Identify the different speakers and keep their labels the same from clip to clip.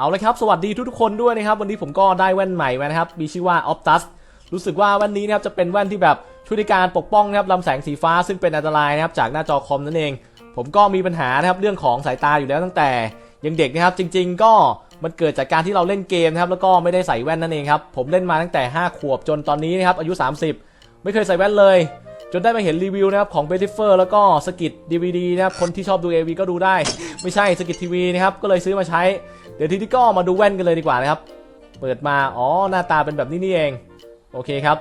Speaker 1: เอาเลยครับ สวัสดีทุกๆคนด้วยนะครับ วันนี้ผมก็ได้แว่นใหม่มานะครับ มีชื่อว่า Optus รู้สึกว่าแว่นนี้นะครับจะเป็นแว่นที่แบบช่วยในการปกป้องนะครับลำแสงสีฟ้าซึ่งเป็นอันตรายนะครับจากหน้าจอคอมนั่นเอง ผมก็มีปัญหานะครับเรื่องของสายตาอยู่แล้วตั้งแต่ยังเด็กนะครับ จริง ๆ ก็มันเกิดจากการที่เราเล่นเกมนะครับแล้วก็ไม่ได้ใส่แว่นนั่นเองครับผมเล่นมาตั้งแต่ 5 ขวบจนตอนนี้นะครับอายุ 30 ไม่เคยใส่แว่นเลย จนได้มาเห็นรีวิวนะครับของ b e t i f e r แล้วก็สกิด DVD นะครับคนที่ชอบดู AV ก็ดูได้ ไม่ใช่สกิดทีวีนะครับก็เลยซื้อมาใช้ เดี๋ยวทีนี้ก็มาดูแว่นกันเลยดีกว่านะครับเปิดมาอ๋อหน้าตาเป็นแบบนี้นี่เอง โอเคครับ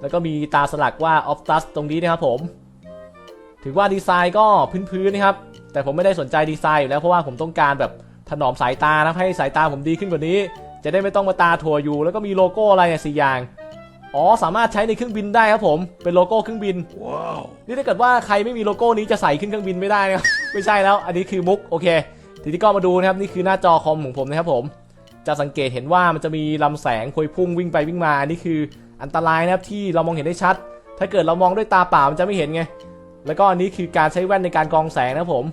Speaker 1: แล้วก็มีตาสลักว่า Optus ตรงนี้นะครับผม ถือว่าดีไซน์ก็พื้นๆนะครับ แต่ผมไม่ได้สนใจดีไซน์อยู่แล้วเพราะว่าผมต้องการแบบถนอมสายตานะให้สายตาผมดีขึ้นกว่านี้ จะได้ไม่ต้องมาตาถั่วอยู่ แล้วก็มีโลโก้อะไรเนี่ยสี่อย่าง อ๋อสามารถใช้ในเครื่องบินได้ครับผมเป็นโลโก้เครื่องบิน
Speaker 2: Wow.
Speaker 1: นี่ถ้าเกิดว่าใครไม่มีโลโก้นี้จะใส่ขึ้นเครื่องบินไม่ได้นะครับไม่ใช่แล้ว อันนี้คือมุกโอเค ทีนี้ก็มาดูนะครับนี่คือหน้าจอคอมของผมนะครับผม จะสังเกตเห็นว่ามันจะมีลำแสงพวยพุ่งวิ่งไปวิ่งมาอันนี้คืออันตรายนะครับที่เรามองเห็นได้ชัด ถ้าเกิดเรามองด้วยตาเปล่ามันจะไม่เห็นไงแล้วก็อันนี้คือการใช้แว่นในการกรองแสงนะครับผม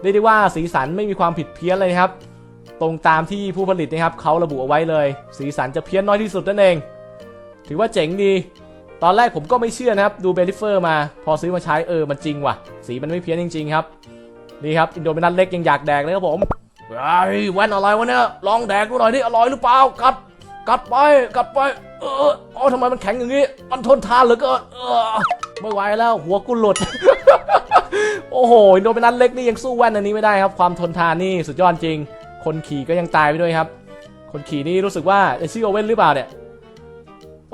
Speaker 1: เรียกได้ว่าสีสันไม่มีความผิดเพี้ยนเลยนะครับ ตรงตามที่ผู้ผลิตนะครับเขาระบุเอาไว้เลย สีสันจะเพี้ยนน้อยที่สุดนั่นเอง ถือว่าเจ๋งดี ตอนแรกผมก็ไม่เชื่อนะครับ ดูเบลิเฟอร์มา พอซื้อมาใช้เออ มันจริงว่ะ สีมันไม่เพี้ยนจริง ๆ ครับ นี่ครับ อินโดมินัทเล็กยังอยากแดกเลยครับผมไอ้แว่นอะไรวะเนี่ย ลองแดกดูหน่อยดิอร่อยหรือเปล่า กัด กัดไป กัดไป เอออ๋อทำไมมันแข็งอย่างนี้ มันทนทานเหลือเกินเออ ไม่ไหวแล้ว หัวกูหลุด โอ้โห อินโดมินัทเล็กนี่ยังสู้แว่นอันนี้ไม่ได้ครับ ความทนทานนี่สุดยอดจริง คนขี่ก็ยังตายไปด้วยครับ คนขี่นี่รู้สึกว่าเอซี่โอเว่นหรือเปล่าเนี่ย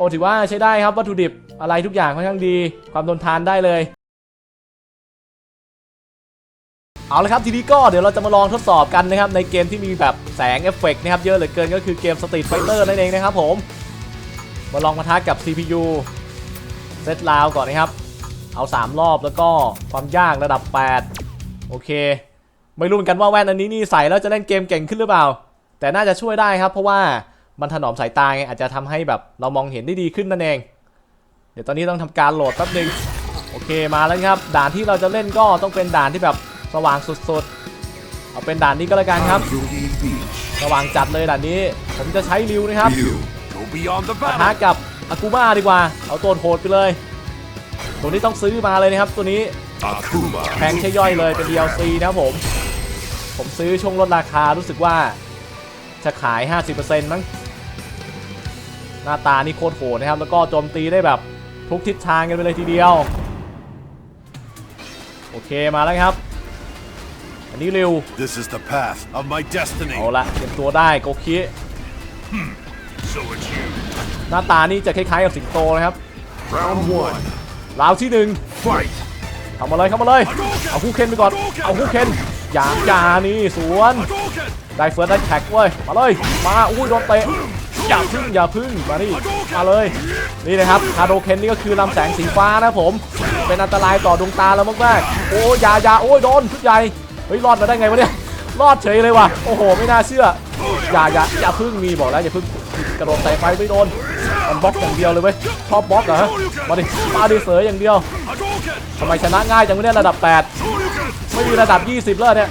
Speaker 1: อ้ถือว่าใช้ได้ครับวัตถุดิบอะไรทุกอย่างค่อนข้างดี ความทนทานได้เลยเอาละครับทีนี้ก็เดี๋ยวเราจะมาลองทดสอบกันนะครับในเกมที่มีแบบแสงเอฟเฟกต์นะครับเยอะเหลือเกินก็คือเกม Street Fighter นั่นเองนะครับผม มาลองมาท้ากับ CPU เซตลาวก่อนนะครับ เอา 3 รอบแล้วก็ความยากระดับ 8 โอเค ไม่รู้เหมือนกันว่าแว่นอันนี้นี่ใส่แล้วจะเล่นเกมเก่งขึ้นหรือเปล่า แต่น่าจะช่วยได้ครับเพราะว่า มันถนอมสายตาไงอาจจะทำให้แบบเรามองเห็นได้ดีขึ้นนั่นเอง เดี๋ยวตอนนี้ต้องทำการโหลดแป๊บหนึงโอเคมาแล้วครับ ด่านที่เราจะเล่นก็ต้องเป็นด่านที่แบบสว่างสุดๆ เอาเป็นด่านนี้ก็แล้วกันครับ
Speaker 2: Yogi Beach.
Speaker 1: สว่างจัดเลยด่านนี้ ผมจะใช้ริวนะครับ
Speaker 2: You go beyond the
Speaker 1: ปะทะ
Speaker 2: battle.
Speaker 1: กับอากูมาดีกว่า เอาตัวโหดไปเลย ตัวนี้ต้องซื้อมาเลยนะครับ ตัวนี้
Speaker 2: Akuma.
Speaker 1: แพงใช่ย่อยเลยเป็น DLC นะครับผม ผมซื้อช่วงลดราคารู้สึกว่าจะขาย 50%มั้ง หน้าตานี่โคตรโหดนะครับ แล้วก็โจมตีได้แบบทุกทิศทางกันไปเลยทีเดียว โอเคมาแล้วครับ อันนี้เร็ว
Speaker 2: This is the path of my destiny.
Speaker 1: เอาละเตรียมตัวได้โกคิ
Speaker 2: So it's you.
Speaker 1: หน้าตานี่จะคล้ายๆกับสิงโตนะครับ
Speaker 2: Round one.
Speaker 1: ราวที่หนึ่ง
Speaker 2: Fight.
Speaker 1: เข้ามาเลยเข้ามาเลย เอาคู่เคนไปก่อน เอาคู่เคนอย่าอย่านี่สวน
Speaker 2: Hadouken.
Speaker 1: ได้เฟิร์สได้แท็กเว้ย มาเลย มา อุ้ยโดนเตะ อย่าพึ่งอย่าพึ่งมานี่มาเลยนี่นะครับคาโดเคนนี่ก็คือลำแสงสีฟ้านะผม เป็นอันตรายต่อดวงตาเรามากๆโอ้ย่ายาโอ้ยโดนชุดใหญ่เฮ้ยรอดมาได้ไงวะเนี่ยรอดเฉยเลยว่ะโอ้โหไม่น่าเชื่ออย่าอย่าอย่าพึ่งมีบอกแล้วอย่าพึ่งกระโดดเตะไปไม่โดนมันบล็อกอย่างเดียวเลยเว้ยชอบบล็อกเหรอฮะมาดิมาดิเสยอย่างเดียวทำไมชนะง่ายจังวะเนี่ยระดับ 8 ไม่มีระดับ 20แล้วเนี่ย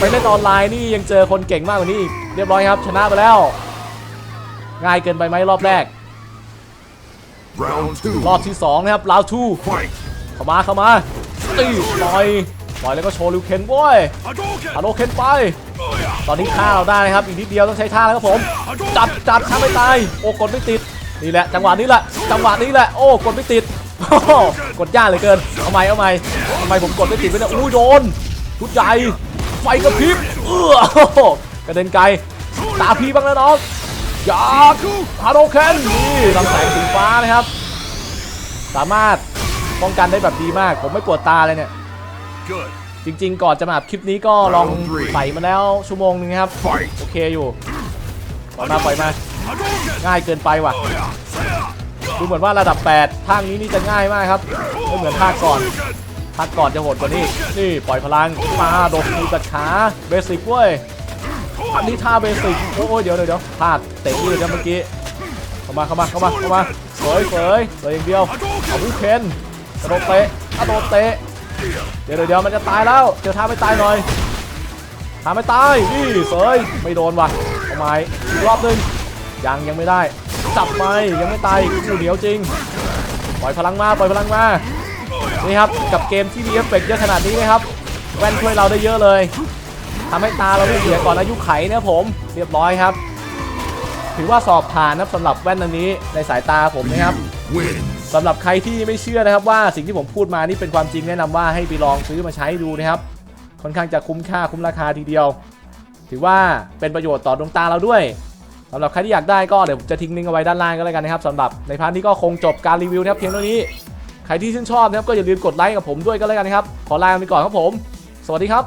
Speaker 1: ไปเล่นออนไลน์นี่ยังเจอคนเก่งมากกว่านี้อีกเรียบร้อยครับชนะไปแล้ว ง่ายเกินไปไหมรอบแรก
Speaker 2: Round two.
Speaker 1: รอบที่2นะครับราวทู
Speaker 2: Fight.
Speaker 1: เข้ามาเข้ามาตีปล่อยปล่อยแล้วก็โชว์ลิวเคนโว้ย
Speaker 2: Hadouken.
Speaker 1: ฮัลโหลเคนไป ตอนนี้ฆ่าเราได้นะครับ อีกนิดเดียวต้องใช้ท่าแล้วครับผม จัดจัดฆ่าไม่ตาย โอ้กดไม่ติด นี่แหละ จังหวะนี้แหละ จังหวะนี้แหละ โอ้กดไม่ติดโอ้โหกดยากเหลือเกิน เอาใหม่เอาใหม่ทำไมผมกดไม่ติดไปเนี่ยอุ้ยโดนชุดใหญ่ ไฟกระพริบ เออโอ้โหกระเด็นไกล ตาพี่บ้างแล้วน้องอ ยากฮาโดเคนนี่ลำแสงสีฟ้านะครับ สามารถป้องกันได้แบบดีมาก ผมไม่ปวดตาเลยเนี่ย
Speaker 2: Good.
Speaker 1: จริง ๆ ก่อนจะมาอัดคลิปนี้ก็ลองใส่มาแล้วชั่วโมงนึงครับ
Speaker 2: Fight.
Speaker 1: โอเคอยู่ปล่อยมาปล่อยมา
Speaker 2: Hadouken.
Speaker 1: ง่ายเกินไปว่ะ ดูเหมือนว่าระดับ8ทางนี้นี่จะง่ายมากครับ ไม่เหมือนภาคก่อนภาคก่อนจะโหดกว่านี้ นี่ปล่อยพลัง มาโดดมือตัดขา เบสิกเว้ย อันนี้ท่าเบสิกโอ้ยเดี๋ยวเดี๋ยวเดียวพลาดเตะยืดนะเมื่อกี้เข้ามาเข้ามาเข้ามาเข้ามาเฟยเฟยเฟยอย่างเดียวเอาบุเคนกระโดดเตะกระโดดเตะเดี๋ยวเดี๋ยวเดียวมันจะตายแล้วเจอท่าไม่ตายหน่อยทำไม่ตายนี่เสยไม่โดนว่ะทำไมอีกรอบหนึงยังยังไม่ได้จับไปยังไม่ตายคู่เหนียวจริงปล่อยพลังมาปล่อยพลังมานี่ครับกับเกมที่มีเอฟเฟกต์เยอะขนาดนี้นะครับแว่นช่วยเราได้เยอะเลย ทำให้ตาเราไม่เสียก่อนอายุไขนะครับผม เรียบร้อยครับ ถือว่าสอบผ่านนะครับสำหรับแว่นอันนี้ในสายตาผมนะครับ
Speaker 2: Wins.
Speaker 1: สำหรับใครที่ไม่เชื่อนะครับว่าสิ่งที่ผมพูดมานี่เป็นความจริงแนะนำว่าให้ไปลองซื้อมาใช้ดูนะครับ ค่อนข้างจะคุ้มค่าคุ้มราคาทีเดียว ถือว่าเป็นประโยชน์ต่อดวงตาเราด้วยสำหรับใครที่อยากได้ก็เดี๋ยวผมจะทิ้งลิงก์เอาไว้ด้านล่างก็แล้วกันนะครับสำหรับในพาร์ทนี้ก็คงจบการรีวิวนะครับเพียงเท่านี้ใครที่ชื่นชอบนะครับก็อย่าลืมกดไลค์กับผมด้วยก็แล้วกันนะครับขอลาไปก่อนครับผม สวัสดีครับ